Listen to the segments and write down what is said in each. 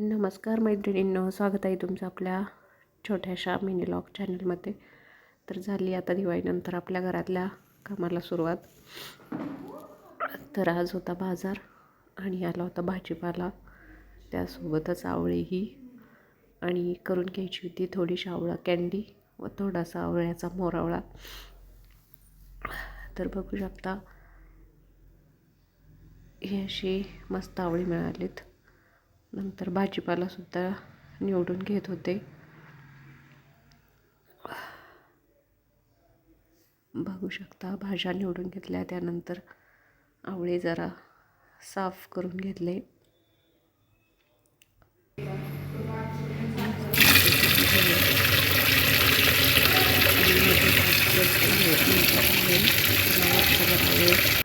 नमस्कार मैत्रिणींनो स्वागत आहे तुमचं आपल्या छोट्याशा मिनीलॉग चॅनलमध्ये तर झाली आता दिवाळीनंतर आपल्या घरातल्या कामाला सुरुवात. तर आज होता बाजार आणि आला होता भाजीपाला. त्यासोबतच आवळीही आणि करून घ्यायची होती थोडीशी आवळा कॅन्डी व थोडासा आवळ्याचा मोरावळा. तर बघू शकता हे अशी मस्त आवळी मिळालीत. नंतर भाजीपालासुद्धा निवडून घेत होते. बघू शकता भाज्या निवडून घेतल्या त्यानंतर आवळे जरा साफ करून घेतले.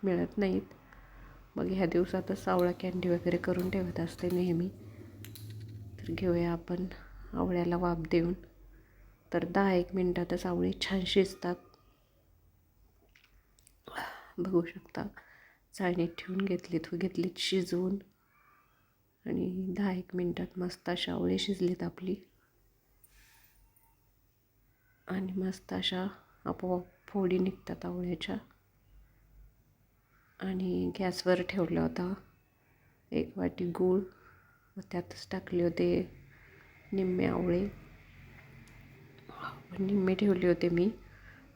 मिळत नाहीत. मग ह्या दिवसातच आवळा कॅन्डी वगैरे करून ठेवत असते नेहमी. तर घेऊया आपण आवळ्याला वाफ देऊन. तर दहा एक मिनटातच आवळी छान शिजतात बघू शकता चाळणीत ठेवून घेतलीत व घेतलीत शिजवून. आणि दहा एक मिनटात मस्त अशा आवळी शिजलीत आपली. आणि मस्त अशा आपोआप फोडी निघतात आवळ्याच्या. आणि गॅसवर ठेवला होता. एक वाटी गूळ व त्यातच टाकले होते निम्मे आवळे. निम्मे ठेवले होते मी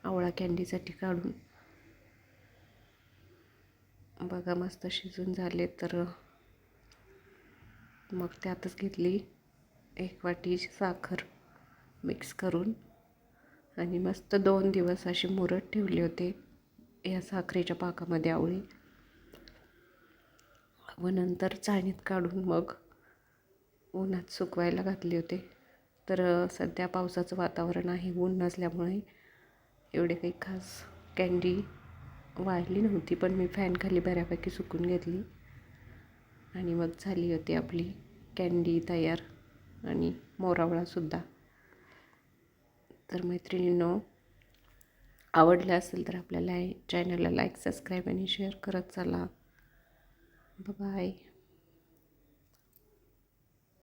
आवळा कॅन्डीसाठी काढून. बघा मस्त शिजून झाले तर मग त्यातच घेतली एक वाटी साखर मिक्स करून आणि मस्त दोन दिवस अशी मुरत ठेवली होते. या साखरेच्या पाकामध्ये आवळी. व नंतर चाळणीत काढून मग उन्हात सुकवायला घातले होते. तर सध्या पावसाचं वातावरण आहे. ऊन नसल्यामुळे एवढे काही खास कँडी वाळली नव्हती पण मी फॅनखाली बऱ्यापैकी सुकून घेतली. आणि मग झाली होती आपली कँडी तयार आणि मोरावळासुद्धा तर मैत्रिणींनो आवडलं असेल तर आपल्याला चॅनलला लाईक सबस्क्राईब आणि शेअर करत चला. Bye bye.